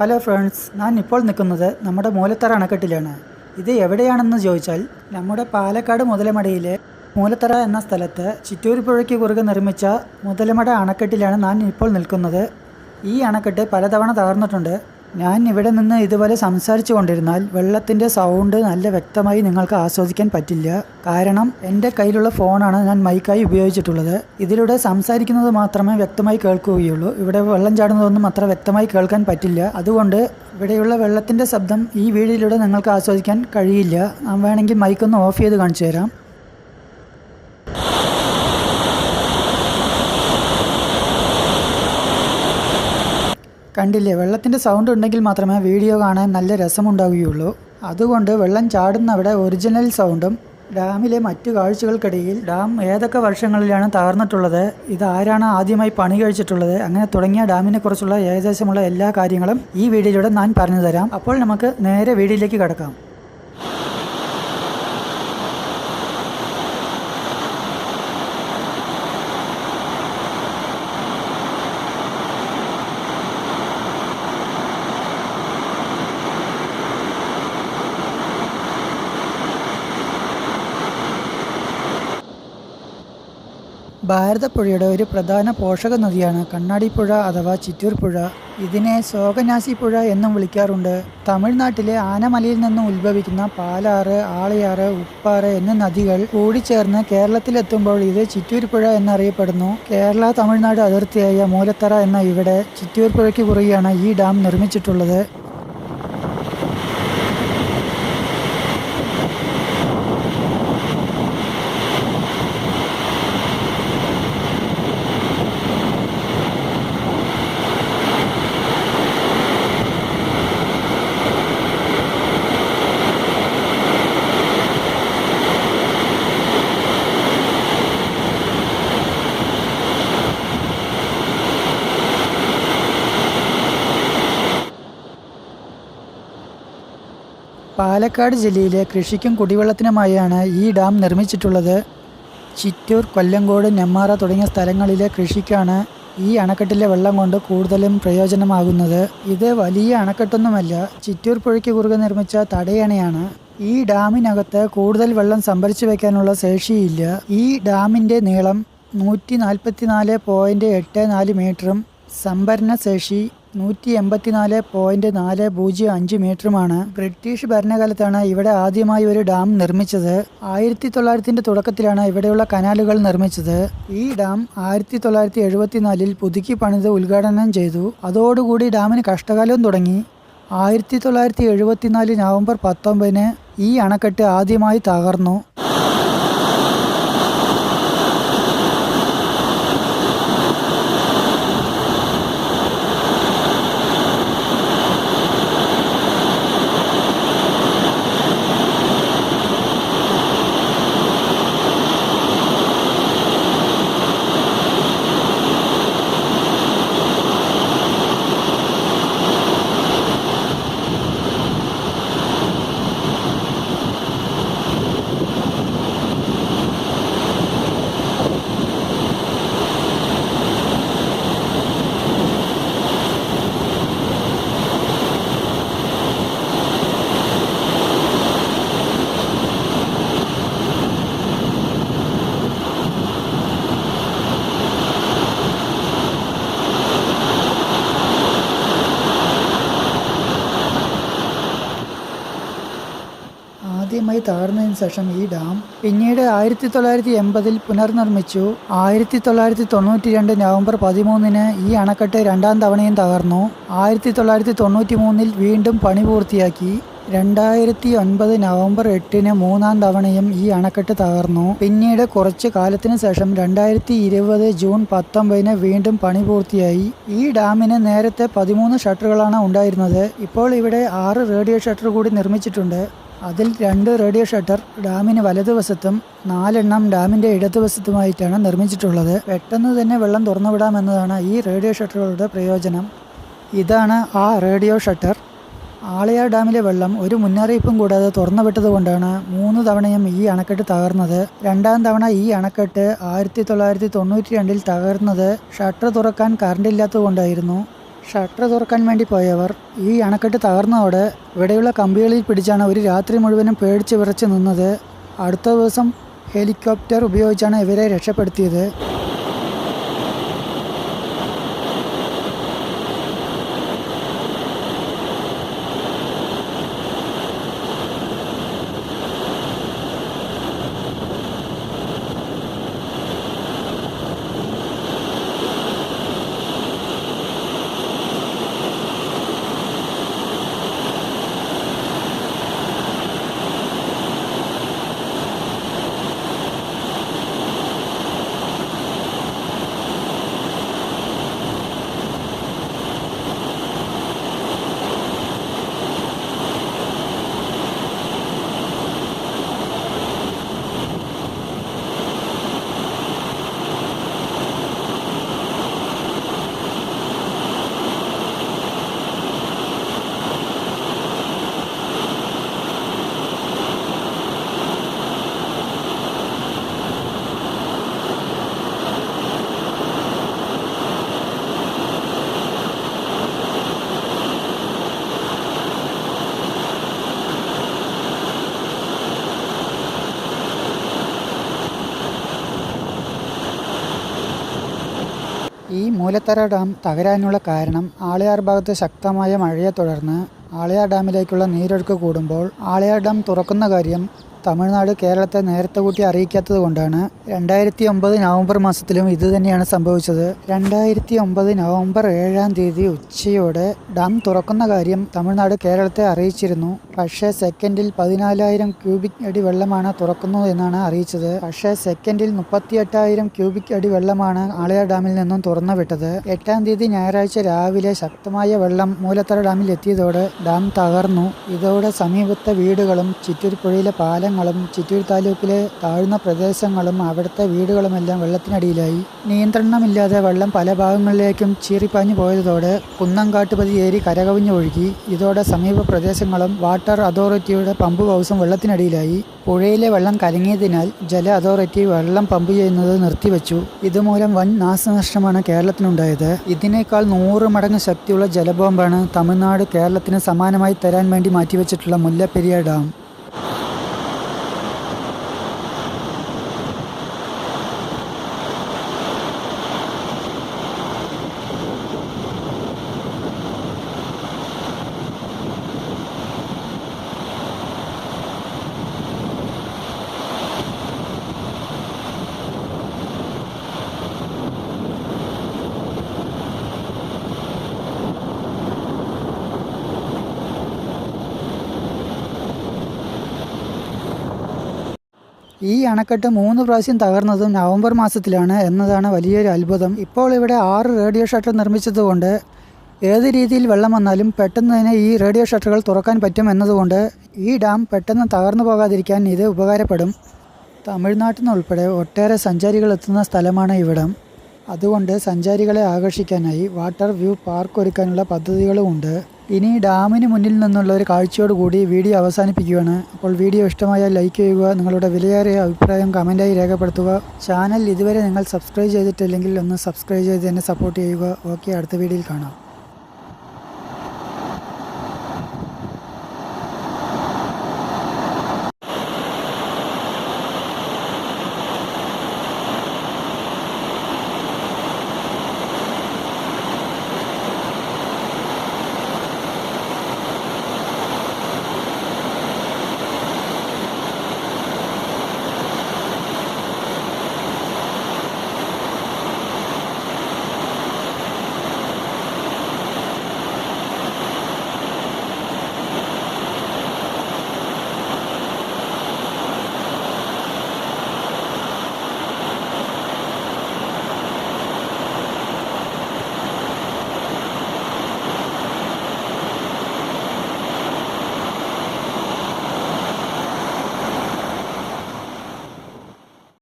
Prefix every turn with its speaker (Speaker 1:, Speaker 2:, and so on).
Speaker 1: Hello friends ഞാൻ ഇപ്പോൾ നിൽക്കുന്നത് നമ്മുടെ മൂലത്തറ അണക്കെട്ടിലാണ്. ഇത് എവിടെയാണെന്ന് ചോദിച്ചാൽ നമ്മുടെ പാലക്കാട് മുതലമടയിലെ മൂലത്തറ എന്ന സ്ഥലത്ത് ചിറ്റൂർ പുഴയ്ക്ക് കുറുകെ നിർമ്മിച്ച മുതലമട അണക്കെട്ടിലാണ് ഞാൻ ഇപ്പോൾ നിൽക്കുന്നത്. ഈ അണക്കെട്ട് പലതവണ തകർന്നിട്ടുണ്ട്. ഞാൻ ഇവിടെ നിന്ന് ഇതുപോലെ സംസാരിച്ചു കൊണ്ടിരുന്നാൽ വെള്ളത്തിന്റെ സൗണ്ട് നല്ല വ്യക്തമായി നിങ്ങൾക്ക് ആസ്വദിക്കാൻ പറ്റില്ല. കാരണം എന്റെ കയ്യിലുള്ള ഫോണാണ് ഞാൻ മൈക്കായി ഉപയോഗിച്ചിട്ടുള്ളത്. ഇതിലൂടെ സംസാരിക്കുന്നത് മാത്രമേ വ്യക്തമായി കേൾക്കുകയുള്ളൂ. ഇവിടെ വെള്ളം ചാടുന്നതൊന്നും അത്ര വ്യക്തമായി കേൾക്കാൻ പറ്റില്ല. അതുകൊണ്ട് ഇവിടെയുള്ള വെള്ളത്തിന്റെ ശബ്ദം ഈ വീഡിയോയിലൂടെ നിങ്ങൾക്ക് ആസ്വദിക്കാൻ കഴിയില്ല. വേണമെങ്കിൽ മൈക്കൊന്ന് ഓഫ് ചെയ്ത് കാണിച്ചു തരാം. കണ്ടില്ലേ വെള്ളത്തിന്റെ സൗണ്ട് ഉണ്ടെങ്കിൽ മാത്രമേ വീഡിയോ കാണാൻ നല്ല രസമുണ്ടാവുകയുള്ളൂ. അതുകൊണ്ട് വെള്ളം ചാടുന്നവിടെ ഒറിജിനൽ സൗണ്ടും ഡാമിലെ മറ്റു കാഴ്ചകൾക്കിടയിൽ ഡാം ഏതൊക്കെ വർഷങ്ങളിലാണ് തകർന്നിട്ടുള്ളത് ഇത് ആരാണ് ആദ്യമായി പണി കഴിച്ചിട്ടുള്ളത് അങ്ങനെ തുടങ്ങിയ ഡാമിനെ കുറിച്ചുള്ള ഏകദേശമുള്ള എല്ലാ കാര്യങ്ങളും ഈ വീഡിയോയിലൂടെ ഞാൻ പറഞ്ഞു തരാം അപ്പോൾ നമുക്ക് നേരെ വീഡിയോയിലേക്ക് കിടക്കാം. ഭാരതപ്പുഴയുടെ ഒരു പ്രധാന പോഷക നദിയാണ് കണ്ണാടിപ്പുഴ അഥവാ ചിറ്റൂർ പുഴ. ഇതിനെ ശോകനാശി പുഴ എന്നും വിളിക്കാറുണ്ട്. തമിഴ്നാട്ടിലെ ആനമലയിൽ നിന്നും ഉത്ഭവിക്കുന്ന പാലാറ് ആളയാറ് ഉപ്പാറ് എന്നീ നദികൾ കൂടിച്ചേർന്ന് കേരളത്തിലെത്തുമ്പോൾ ഇത് ചിറ്റൂർ പുഴ എന്നറിയപ്പെടുന്നു. കേരള തമിഴ്നാട് അതിർത്തിയായ മൂലത്തറ എന്ന ഇവിടെ ചിറ്റൂർ പുഴയ്ക്ക് കുറുകെയാണ് ഈ ഡാം നിർമ്മിച്ചിട്ടുള്ളത്. പാലക്കാട് ജില്ലയിലെ കൃഷിക്കും കുടിവെള്ളത്തിനുമായാണ് ഈ ഡാം നിർമ്മിച്ചിട്ടുള്ളത്. ചിറ്റൂർ കൊല്ലങ്കോട് നെമ്മാറ തുടങ്ങിയ സ്ഥലങ്ങളിലെ കൃഷിക്കാണ് ഈ അണക്കെട്ടിലെ വെള്ളം കൊണ്ട് കൂടുതലും പ്രയോജനമാകുന്നത്. ഇത് വലിയ അണക്കെട്ടൊന്നുമല്ല ചിറ്റൂർ പുഴയ്ക്ക് കുറുകെ നിർമ്മിച്ച തടയണയാണ്. ഈ ഡാമിനകത്ത് കൂടുതൽ വെള്ളം സംഭരിച്ചു വയ്ക്കാനുള്ള ശേഷിയില്ല. ഈ ഡാമിന്റെ നീളം നൂറ്റി നാൽപ്പത്തി നാല് പോയിന്റ് എട്ട് നാല് മീറ്ററും സംഭരണ ശേഷി നൂറ്റി എൺപത്തിനാല് പോയിന്റ് നാല് പൂജ്യം അഞ്ച് മീറ്ററുമാണ്. ബ്രിട്ടീഷ് ഭരണകാലത്താണ് ഇവിടെ ആദ്യമായി ഒരു ഡാം നിർമ്മിച്ചത്. ആയിരത്തി തൊള്ളായിരത്തിന്റെ തുടക്കത്തിലാണ് ഇവിടെയുള്ള കനാലുകൾ നിർമ്മിച്ചത്. ഈ ഡാം ആയിരത്തി തൊള്ളായിരത്തി എഴുപത്തിനാലിൽ പുതുക്കി പണിത് ഉദ്ഘാടനം ചെയ്തു. അതോടുകൂടി ഡാമിന് കഷ്ടകാലവും തുടങ്ങി. ആയിരത്തി തൊള്ളായിരത്തി എഴുപത്തിനാല് നവംബർ പത്തൊമ്പതിന് ഈ അണക്കെട്ട് ആദ്യമായി തകർന്നു. ആദ്യമായി തകർന്നതിന് ശേഷം ഈ ഡാം പിന്നീട് ആയിരത്തി തൊള്ളായിരത്തി എൺപതിൽ പുനർനിർമ്മിച്ചു. ആയിരത്തി തൊള്ളായിരത്തി തൊണ്ണൂറ്റി രണ്ട് നവംബർ പതിമൂന്നിന് ഈ അണക്കെട്ട് രണ്ടാം തവണയും തകർന്നു. ആയിരത്തി തൊള്ളായിരത്തി തൊണ്ണൂറ്റി മൂന്നിൽ വീണ്ടും പണി പൂർത്തിയാക്കി. രണ്ടായിരത്തി ഒൻപത് നവംബർ എട്ടിന് മൂന്നാം തവണയും ഈ അണക്കെട്ട് തകർന്നു. പിന്നീട് കുറച്ച് കാലത്തിന് ശേഷം രണ്ടായിരത്തി ഇരുപത് ജൂൺ പത്തൊമ്പതിന് വീണ്ടും പണി പൂർത്തിയായി. ഈ ഡാമിന് നേരത്തെ പതിമൂന്ന് ഷട്ടറുകളാണ് ഉണ്ടായിരുന്നത്. ഇപ്പോൾ ഇവിടെ ആറ് റേഡിയോ ഷട്ടർ കൂടി നിർമ്മിച്ചിട്ടുണ്ട്. അതിൽ രണ്ട് റേഡിയോ ഷട്ടർ ഡാമിന് വലതുവശത്തും നാലെണ്ണം ഡാമിന്റെ ഇടതുവശത്തുമായിട്ടാണ് നിർമ്മിച്ചിട്ടുള്ളത്. പെട്ടെന്ന് തന്നെ വെള്ളം തുറന്നുവിടാമെന്നതാണ് ഈ റേഡിയോ ഷട്ടറുകളുടെ പ്രയോജനം. ഇതാണ് ആ റേഡിയോ ഷട്ടർ. ആളയാർ ഡാമിലെ വെള്ളം ഒരു മുന്നറിയിപ്പും കൂടാതെ തുറന്നുവിട്ടതുകൊണ്ടാണ് മൂന്ന് തവണയും ഈ അണക്കെട്ട് തകർന്നത്. രണ്ടാം തവണ ഈ അണക്കെട്ട് ആയിരത്തി തൊള്ളായിരത്തി തൊണ്ണൂറ്റി രണ്ടിൽ തകർന്നത്. ഷട്ടർ തുറക്കാൻ കറണ്ട് ഇല്ലാത്തതുകൊണ്ടായിരുന്നു ഷട്ടർ തുറക്കാൻ വേണ്ടി പോയവർ ഈ അണക്കെട്ട് തകർന്നതോടെ ഇവിടെയുള്ള കമ്പികളിൽ പിടിച്ചാണ് ഒരു രാത്രി മുഴുവനും പേടിച്ച് വിറച്ച് നിന്നത്. അടുത്ത ദിവസം ഹെലികോപ്റ്റർ ഉപയോഗിച്ചാണ് ഇവരെ രക്ഷപ്പെടുത്തിയത്. ഈ മൂലത്തറ ഡാം തകരാനുള്ള കാരണം ആളിയാർ ഭാഗത്ത് ശക്തമായ മഴയെ തുടർന്ന് ആളിയാർ ഡാമിലേക്കുള്ള നീരൊഴുക്ക് കൂടുമ്പോൾ ആളിയാർ ഡാം തുറക്കുന്ന കാര്യം തമിഴ്നാട് കേരളത്തെ നേരത്തെ കൂട്ടി അറിയിക്കാത്തത് കൊണ്ടാണ് രണ്ടായിരത്തി ഒമ്പത് നവംബർ മാസത്തിലും ഇത് തന്നെയാണ് സംഭവിച്ചത്. രണ്ടായിരത്തി ഒമ്പത് നവംബർ ഏഴാം തീയതി ഉച്ചയോടെ ഡാം തുറക്കുന്ന കാര്യം തമിഴ്നാട് കേരളത്തെ അറിയിച്ചിരുന്നു. പക്ഷേ സെക്കൻഡിൽ പതിനാലായിരം ക്യൂബിക് അടി വെള്ളമാണ് തുറക്കുന്നത് എന്നാണ് അറിയിച്ചത്. പക്ഷേ സെക്കൻഡിൽ മുപ്പത്തി എട്ടായിരം ക്യൂബിക് അടി വെള്ളമാണ് ആളയാർ ഡാമിൽ നിന്നും തുറന്നു വിട്ടത് എട്ടാം തീയതി ഞായറാഴ്ച രാവിലെ ശക്തമായ വെള്ളം മൂലത്തറ ഡാമിൽ എത്തിയതോടെ ഡാം തകർന്നു. ഇതോടെ സമീപത്തെ വീടുകളും ചിറ്റൂർ പുഴയിലെ പാലങ്ങളും ചിറ്റൂർ താലൂക്കിലെ താഴ്ന്ന പ്രദേശങ്ങളും അവിടുത്തെ വീടുകളുമെല്ലാം വെള്ളത്തിനടിയിലായി. നിയന്ത്രണമില്ലാതെ വെള്ളം പല ഭാഗങ്ങളിലേക്കും ചീറിപ്പാഞ്ഞു പോയതോടെ കുന്നംകാട്ടുപതി ഏരി കരകവിഞ്ഞൊഴുകി ഇതോടെ സമീപ പ്രദേശങ്ങളും വാട്ടർ അതോറിറ്റിയുടെ പമ്പ് ഹൗസും വെള്ളത്തിനടിയിലായി. പുഴയിലെ വെള്ളം കലങ്ങിയതിനാൽ ജല അതോറിറ്റി വെള്ളം പമ്പ് ചെയ്യുന്നത് നിർത്തിവെച്ചു. ഇതുമൂലം വൻ നാശനഷ്ടമാണ് കേരളത്തിനുണ്ടായത്. ഇതിനേക്കാൾ നൂറ് മടങ്ങ് ശക്തിയുള്ള ജലബോംബാണ് തമിഴ്നാട് കേരളത്തിന് സമാനമായി തരാൻ വേണ്ടി മാറ്റിവെച്ചിട്ടുള്ള മുല്ലപ്പെരിയാർ ഡാം. ഈ അണക്കെട്ട് മൂന്ന് പ്രാവശ്യം തകർന്നതും നവംബർ മാസത്തിലാണ് എന്നതാണ് വലിയൊരു അത്ഭുതം. ഇപ്പോൾ ഇവിടെ ആറ് റേഡിയോ ഷട്ടർ നിർമ്മിച്ചതുകൊണ്ട് ഏത് രീതിയിൽ വെള്ളം വന്നാലും പെട്ടെന്ന് തന്നെ ഈ റേഡിയോ ഷട്ടറുകൾ തുറക്കാൻ പറ്റും എന്നതുകൊണ്ട് ഈ ഡാം പെട്ടെന്ന് തകർന്നു പോകാതിരിക്കാൻ ഇത് ഉപകാരപ്പെടും. തമിഴ്നാട്ടിൽ നിന്നുൾപ്പെടെ ഒട്ടേറെ സഞ്ചാരികൾ എത്തുന്ന സ്ഥലമാണ് ഇവിടം. അതുകൊണ്ട് സഞ്ചാരികളെ ആകർഷിക്കാനായി വാട്ടർ വ്യൂ പാർക്ക് ഒരുക്കാനുള്ള പദ്ധതികളുമുണ്ട് ഇനി ഡാമിന് മുന്നിൽ നിന്നുള്ള ഒരു കാഴ്ചയോട് കൂടി വീഡിയോ അവസാനിപ്പിക്കുകയാണ്. അപ്പോൾ വീഡിയോ ഇഷ്ടമായാൽ ലൈക്ക് ചെയ്യുക നിങ്ങളുടെ വിലയേറിയ അഭിപ്രായം കമന്റായി രേഖപ്പെടുത്തുക. ചാനൽ ഇതുവരെ നിങ്ങൾ സബ്സ്ക്രൈബ് ചെയ്തിട്ടില്ലെങ്കിൽ ഒന്ന് സബ്സ്ക്രൈബ് ചെയ്ത് എന്നെ സപ്പോർട്ട് ചെയ്യുക. ഓക്കെ അടുത്ത വീഡിയോയിൽ കാണാം.